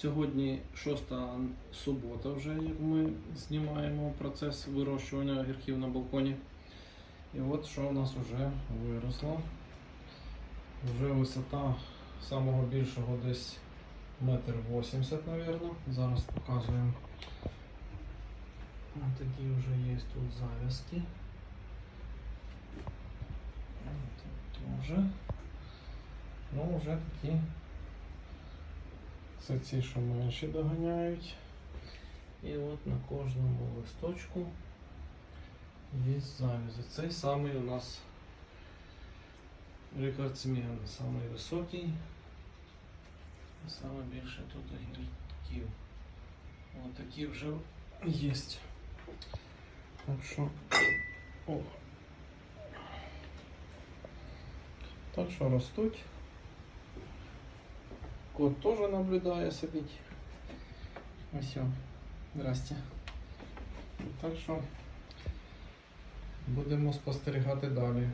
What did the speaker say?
Сьогодні шоста субота вже, як ми знімаємо процес вирощування огірків на балконі. І от що у нас вже виросло. Вже висота самого більшого десь метр вісімдесят, мабуть. Зараз показуємо. Ось такі вже є тут завязки. Тут теж. Ну, вже такі. Це ці, що менші доганяють. І от на кожному листочку є завязи. Цей самий у нас рекордсмен, самий високий. І саме більше тут огірків. Ось такі вже є. Так що. О. Так що ростуть. Кот теж наблюдає, сидить. Ось. о. Здрасте. Так що будемо спостерігати далі.